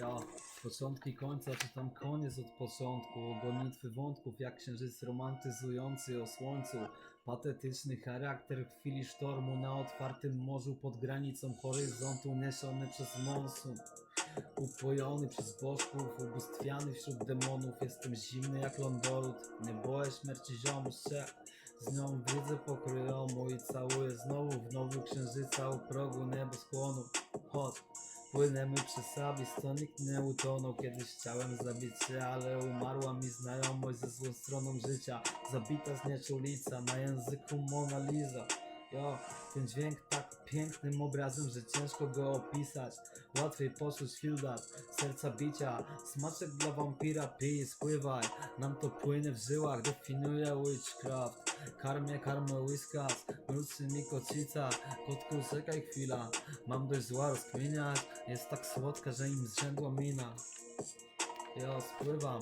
Ja, początki końca, czy tam koniec od początku, gonitwy wątków, jak księżyc romantyzujący o słońcu, patetyczny charakter w chwili sztormu na otwartym morzu pod granicą horyzontu, niesiony przez monsun. Upojony przez bożków, ubóstwiany wśród demonów, jestem zimny jak lądolud, nie boję śmierci ziomu, się z nią widzę pokryjomu i całuję znowu w nowy księżyca u progu nieboskłonu. Chodź, Płynęmy przez Sabis, to nikt nie utonął Kiedyś chciałem zabić się, ale umarła mi znajomość ze złą stroną życia. Zabita znieczulica, na języku Mona Lisa Ten dźwięk tak pięknym obrazem, że ciężko go opisać. Łatwiej poczuć Hildat, serca bicia. Smaczek dla wampira, pij, spływaj. Nam to płynie w żyłach, definiuje witchcraft. Karmię, karmę whiskas, mruczy mi kocica Kotku, czekaj chwila, mam dość zła rozkminiać. Jest tak słodka, że im zrzędła mina Jo, spływam